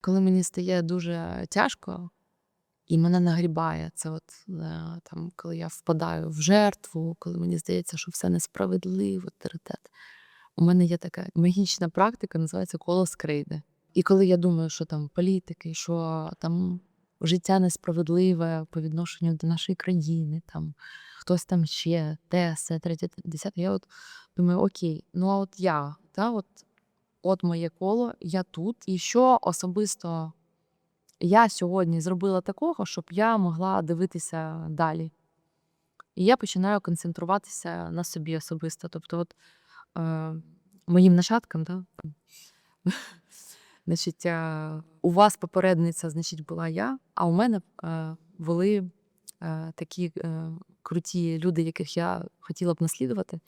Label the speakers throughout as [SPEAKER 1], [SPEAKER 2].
[SPEAKER 1] Коли мені стає дуже тяжко і мене нагрібає, це от е, там, коли я впадаю в жертву, коли мені здається, що все несправедливо, теритет. У мене є така магічна практика, називається коло скрейди. І коли я думаю, що там політики, що там життя несправедливе по відношенню до нашої країни, там хтось там ще, те, все, третє, десяте, я от думаю, окей, ну а от я, та, от, от моє коло, я тут. І що особисто я сьогодні зробила такого, щоб я могла дивитися далі. І я починаю концентруватися на собі особисто. Тобто, от е, моїм нащадкам, да, значить, е, у вас попередниця, значить, була я, а у мене е, були е, такі е, круті люди, яких я хотіла б наслідувати.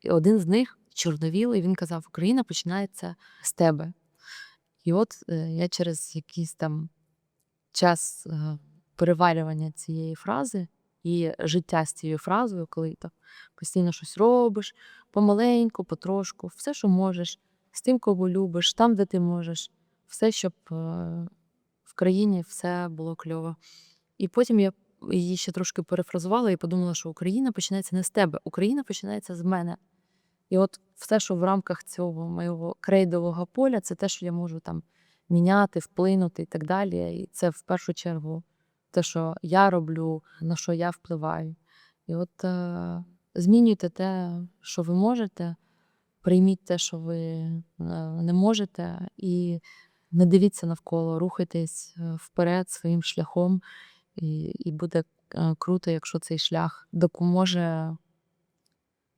[SPEAKER 1] І один з них чорновілий, він казав: Україна починається з тебе. І от е, я через якийсь там час е, переварювання цієї фрази і життя з цією фразою, коли ти постійно щось робиш, помаленьку, потрошку, все, що можеш, з тим, кого любиш, там, де ти можеш, все, щоб е, в країні все було кльово. І потім я її ще трошки перефразувала і подумала, що Україна починається не з тебе, Україна починається з мене. І от все, що в рамках цього моєго крейдового поля, це те, що я можу там міняти, вплинути і так далі. І це в першу чергу те, що я роблю, на що я впливаю. І от е, змінюйте те, що ви можете, прийміть те, що ви е, не можете, і не дивіться навколо, рухайтесь е, вперед своїм шляхом, і, і буде е, круто, якщо цей шлях допоможе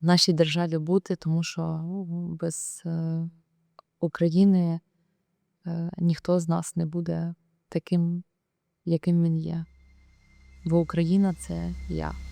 [SPEAKER 1] нашій державі бути, тому що ну, без е, України е, ніхто з нас не буде таким, яким він є. Бо Україна це я.